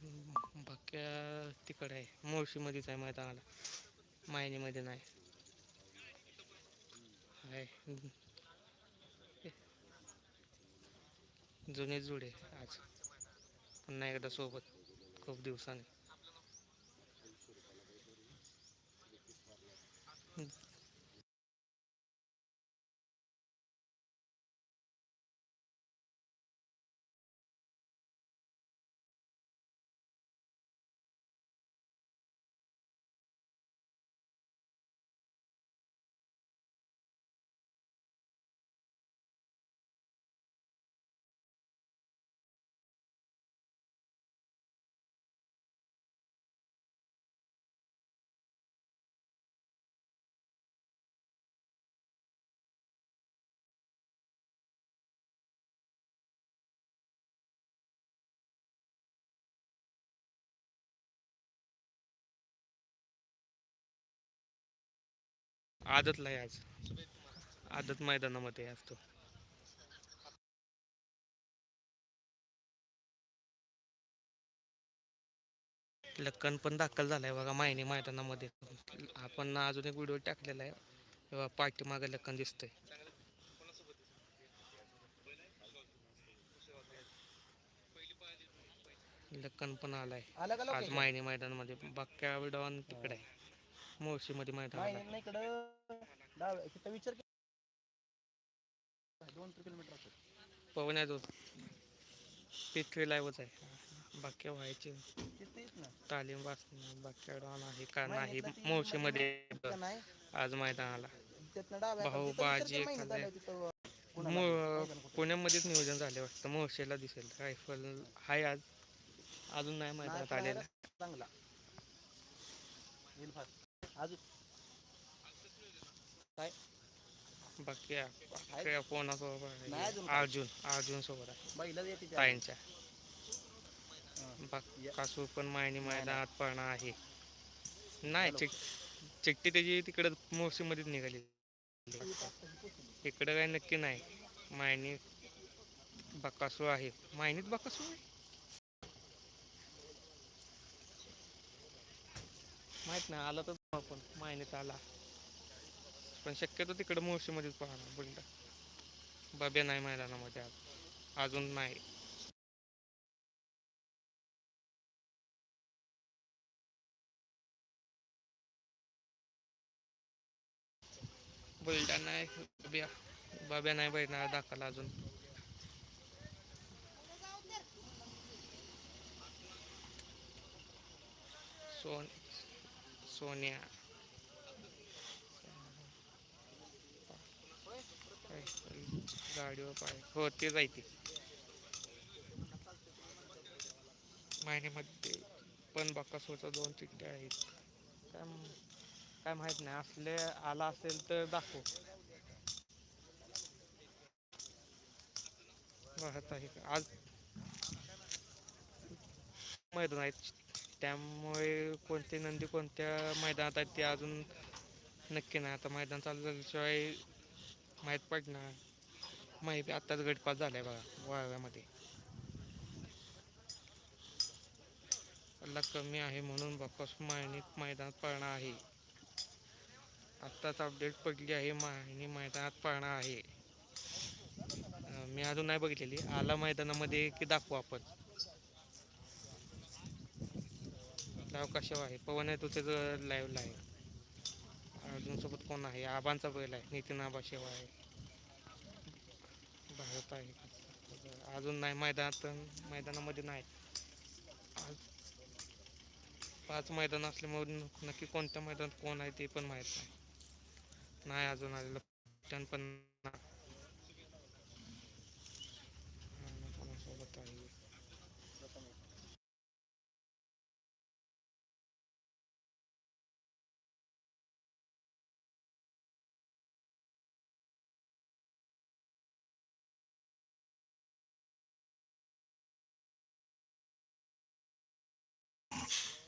बाक्या तिकडे आहे. मुळशीमध्येच आहे मैदानाला. मायनीमध्ये नाही. आहे. जुने जुडे आहे आज. पुन्हा एकदा सोबत खूप दिवसांनी. आदतला आहे आज. आदत मैदानामध्ये असतो. लक्कन पण दाखल झालाय बघा मायनी मैदानामध्ये. आपण अजून एक व्हिडिओ टाकलेला आहे. तेव्हा पाठीमागे लक्कन दिसतंय. लक्कन पण आलाय. आज? मायनी मैदानामध्ये. बाक्या विडॉन तिकडे. आहे मुळशीमध्ये मैदान नाही इकडं डाव तिथं विचार की दोन किलोमीटर असेल. पवन आहे तो पिथ्वी लाईव्हच आहे. बाक्या व्हायची. तालीम वाचणं बाक्या विडॉन आहे का नाही का नाही आज मैदानाला भाऊ, बाजी? पुण्यामध्येच नियोजन झाले वाटतं. मुळशीला दिसेल. रायफल हाय आज. अजून नाही मैदानात आलेला. चांगला. अजून? काय? बाकी कोणासोबत नाही आहे? अर्जुन अर्जुन सोबत आहे. बैला येते त्या. ताईंच्या. कासू पण मायनी मैदानात पळणार आहे. नाही हॅलो. चिक चिकटी त्याची तिकडं मोर्शीमध्येच निघाली. इकडं काही नक्की नाही. मायनी बकासू आहे. मायनीत बकासू आहे? माहीत नाही आला तर आपण. मायनेत आला. पण शक्यतो तिकडं मुळशीमध्येच पाहणार बुलढा बाब्या नाही मैदानामध्ये आज. अजून नाही. बुलढा नाही बाब्या बाब्या नाही बैठणार दाखल अजून. सोन सोन्या गाडीवर पाय. हो ते जायते महिन्यामध्ये पण बकासूरचा दोन चिठ्ठ्या आहेत. काय काय माहीत नाही. असले आला असेल तर दाखव. बघत आहे? आज मैदान आहेत त्यामुळे कोणते नंदी कोणत्या मैदानात आहेत ते अजून नक्की नाही. आता मैदान चालू झाल्याशिवाय माहीत पडणार. माहिती आत्ताच गटपास झालाय बघा वाळव्यामध्ये. पल्ला कमी आहे म्हणून बापस मायनीत मैदानात पळणार आहे. आत्ताच अपडेट पडली आहे मायनी मैदानात पळणार आहे. मी अजून नाही बघितलेली. आला मैदानामध्ये की दाखवू आपण? कशावर आहे? पवन आहे तो त्याचं लाईव्हला आहे. अर्जुनसोबत कोण आहे? आबांचा बैल आहे. नितीन आबा शेवा आहे. भारत आहे. अजून नाही. मैदानात मैदानामध्ये नाही. आज पाच मैदान असल्यामुळे नक्की कोणत्या मैदानात कोण आहे ते पण माहीत नाही. नाही अजून आलेलं. पण नाही. आणि कोणासोबत आहे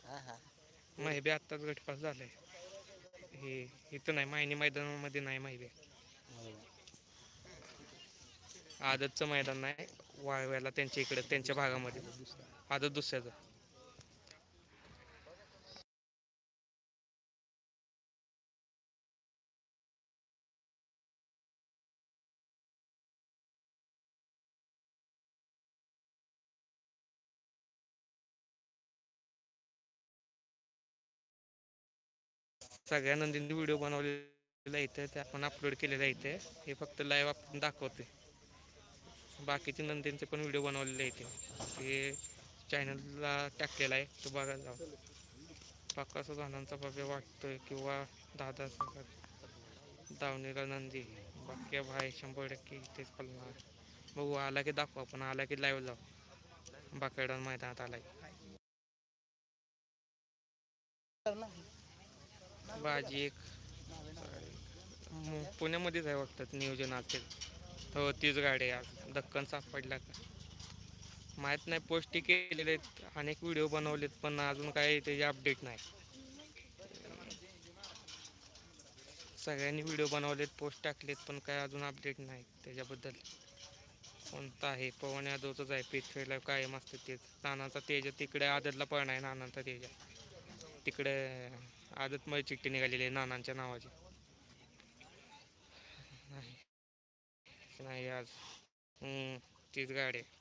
हा हा माहिबे आत्ताच गटपास झालाय. हे इथं नाही मायनी मैदानामध्ये नाही माहिबे आदतचं मैदान नाही वाळव्याला त्यांच्या इकडे त्यांच्या भागामध्ये. आदत दुसऱ्याचं. सगळ्या नंदींनी व्हिडिओ बनवलेला इथे ते आपण अपलोड केलेला इथे. हे फक्त लाईव्ह आपण दाखवते बाकीचे नंदींचे पण व्हिडिओ बनवलेले इथे. ते चॅनलला टाकलेला आहे तो बघायला जाऊ. प्रकाश जणांचा भव्य वाटतोय किंवा दादा दावणीला नंदी बाकी भाई शंभर टक्के इथेच पळणार. बघू आला की दाखवा पण आला की लाईव्ह जाऊ. बाकडा मैदानात आलाय. भाजी एक. पुण्यामध्येच आहे वाटतात नियोजन असेल हो तीच गाडी आहे आज. दक्कन सापडला. का माहीत नाही पोस्टी केलेले आहेत अनेक व्हिडिओ बनवलेत पण अजून काही त्याचे अपडेट नाही. सगळ्यांनी व्हिडिओ बनवलेत पोस्ट टाकलेत पण काय अजून अपडेट नाही त्याच्याबद्दल. कोणता आहे? पवन यादवचंच आहे पिथेला कायम असतं तेच. नानाचा तेज तिकडे आदरला पण आहे नानांचा तेज. तिकडे आदतमय चिठ्ठी निघालेली आहे नानांच्या नावाची. नाही. नाही आज. हम्म, तीच गाडी आहे.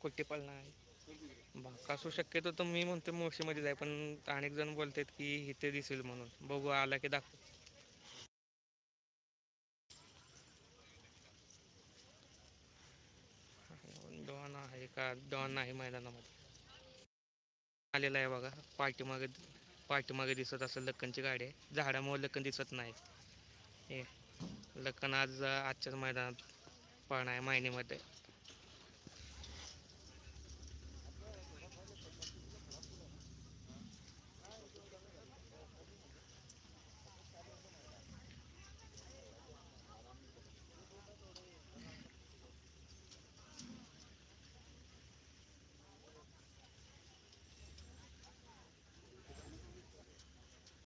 कुठे पळणार? आहे बाका असू शक्यतो तर मी म्हणतो मोशीमध्ये जाय पण अनेक जण बोलतात की इथे दिसेल म्हणून. बघू आला की दाखव. डॉन आहे का? डॉन आहे मैदानामध्ये. आलेला आहे बघा. पाठीमागे पाठीमागे दिसत असेल लक्कनची गाडी. आहे झाडामुळे लक्कन दिसत नाही. हे लक्कन आज आजच्याच मैदानात पाहणार आहे मायनीमध्ये.